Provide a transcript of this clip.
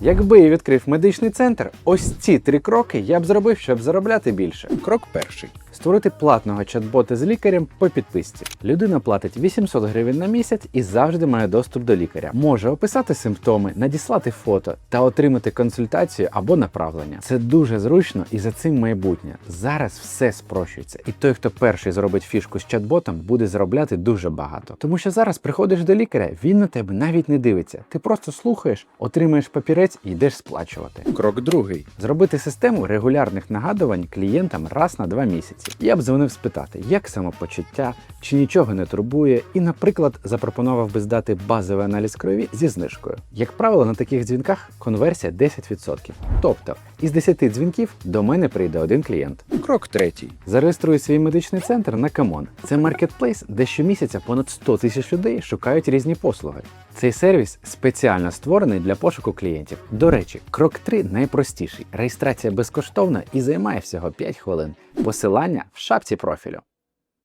Якби я відкрив медичний центр, ось ці три кроки я б зробив, щоб заробляти більше. Крок перший. Створити платного чат-бота з лікарем по підписці. Людина платить 800 гривень на місяць і завжди має доступ до лікаря. Може описати симптоми, надіслати фото та отримати консультацію або направлення. Це дуже зручно і за цим майбутнє. Зараз все спрощується, і той, хто перший зробить фішку з чат-ботом, буде заробляти дуже багато. Тому що зараз приходиш до лікаря, він на тебе навіть не дивиться. Ти просто слухаєш, отримаєш папірець і йдеш сплачувати. Крок другий. Зробити систему регулярних нагадувань клієнтам раз на два місяці. Я б дзвонив спитати, як самопочуття, чи нічого не турбує, і, наприклад, запропонував би здати базовий аналіз крові зі знижкою. Як правило, на таких дзвінках конверсія 10%. Тобто із 10 дзвінків до мене прийде один клієнт. Крок третій. Зареєструй свій медичний центр на Камон. Це маркетплейс, де щомісяця понад 100 тисяч людей шукають різні послуги. Цей сервіс спеціально створений для пошуку клієнтів. До речі, крок 3 найпростіший. Реєстрація безкоштовна і займає всього 5 хвилин. Посилання в шапці профілю.